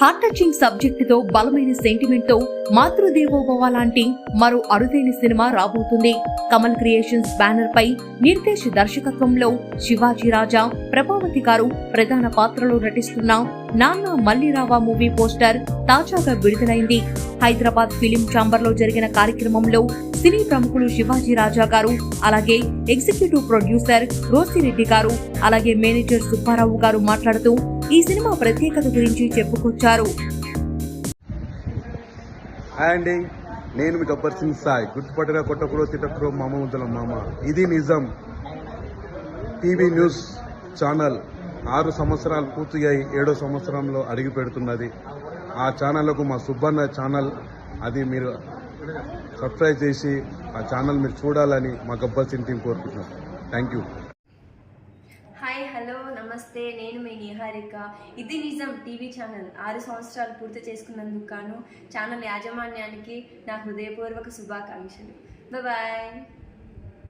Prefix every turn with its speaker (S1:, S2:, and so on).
S1: Heart touching సబ్జెక్ట్తో బలమైన సెంటిమెంట్తో మాతృదేవోభవ లాంటి మరో అరుదైన సినిమా రాబోతుంది. కమల్ క్రియేషన్స్ బ్యానర్ పై నిర్దేశ్ దర్శకత్వంలో శివాజీ రాజా ప్రభావతి గారు ప్రధాన పాత్రలో నటిస్తున్న నాన్న మల్లిరావా మూవీ పోస్టర్ తాజాగా విడుదలైంది. హైదరాబాద్ ఫిలిం ఛాంబర్లో జరిగిన కార్యక్రమంలో సినీ ప్రముఖులు శివాజీ రాజా గారు అలాగే ఎగ్జిక్యూటివ్ ప్రొడ్యూసర్ రోసిరెడ్డి గారు అలాగే మేనేజర్ సుబ్బారావు గారు మాట్లాడుతూ ఈ సినిమా ప్రత్యేకత గురించి చెప్పుకొచ్చారు.
S2: హాయ్ అండి. నేను మీ గబ్బర్ సింగ్ సాయ్. గుర్తుపట్టగా కొట్టకురో తిట్టకురో మామ ముద్దల మామ. ఇది నిజం. టీవీ న్యూస్ ఛానల్ ఆరు సంవత్సరాలు పూర్తయ్యాయి ఏడో సంవత్సరంలో అడిగి పెడుతున్నది. ఆ ఛానల్కు మా సుబ్బన్న ఛానల్ అది మీరు సబ్స్క్రైబ్ చేసి ఆ ఛానల్ మీరు చూడాలని మా గబ్బర్ సింగ్ టీం కోరుకుంటున్నాం. Thank you.
S3: నమస్తే నేను మీ నిహారిక. ఇది నిజం టీవీ ఛానల్. ఆరు సంవత్సరాలు పూర్తి చేసుకున్నందుకు గాను ఛానల్ యాజమాన్యానికి నా హృదయపూర్వక శుభాకాంక్షలు. బాయ్